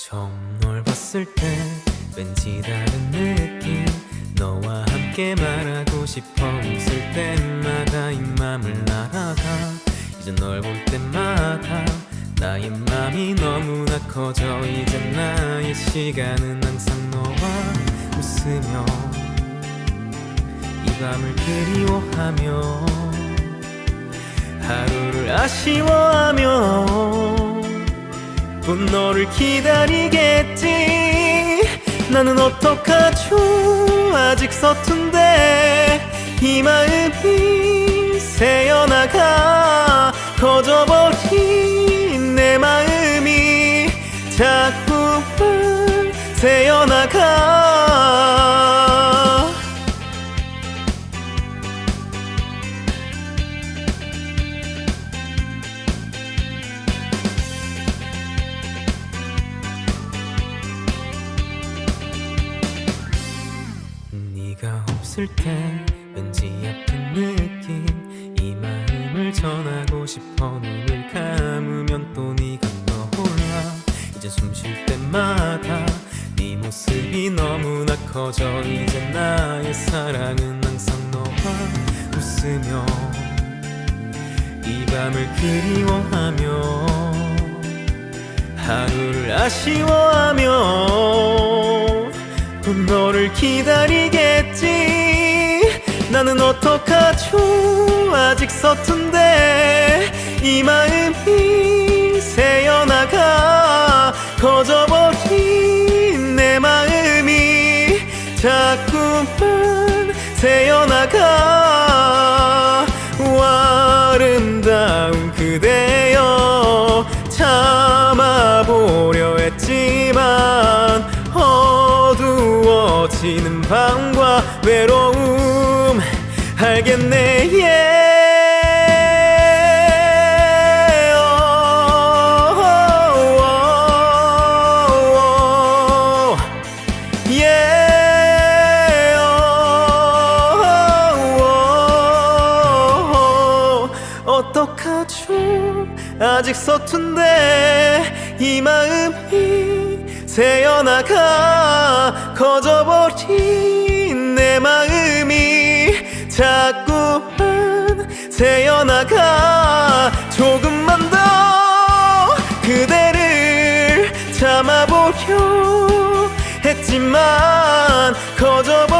처음 널 봤을 때 왠지 다른 느낌. 너와 함께 말하고 싶어 웃을 때마다 이 맘을 날아가. 이제 널 볼 때마다 나의 맘이 너무나 커져. 이제 나의 시간은 항상 너와 웃으며 이 밤을 그리워하며 하루를 아쉬워하며 본 너를 기다리겠지. 나는 어떡하죠? 아직 서툰데 이 마음이 새어나가 커져버린 내 마음이 자꾸만 새어나가 네가 없을 때 왠지 아픈 느낌. 이 마음을 전하고 싶어 눈을 감으면 또 네가 떠올라. 이제 숨 쉴 때마다 네 모습이 너무나 커져. 이제 나의 사랑은 항상 너와 웃으며 이 밤을 그리워하며 하루를 아쉬워하며 또 기다리겠지. 나는 어떡하죠? 아직 서툰데 이 마음이 새어나가 커져버린 내 마음이 자꾸만 새어나가. 와, 아름다운 그대 어두워지는 밤과 외로움 알겠네. Yeah. 어, 어떡하죠 아직 서툰데 이 마음이 새어나가 커져버린 내 마음이 자꾸만 새어나가 조금만 더 그대를 참아보려 했지만 커져버린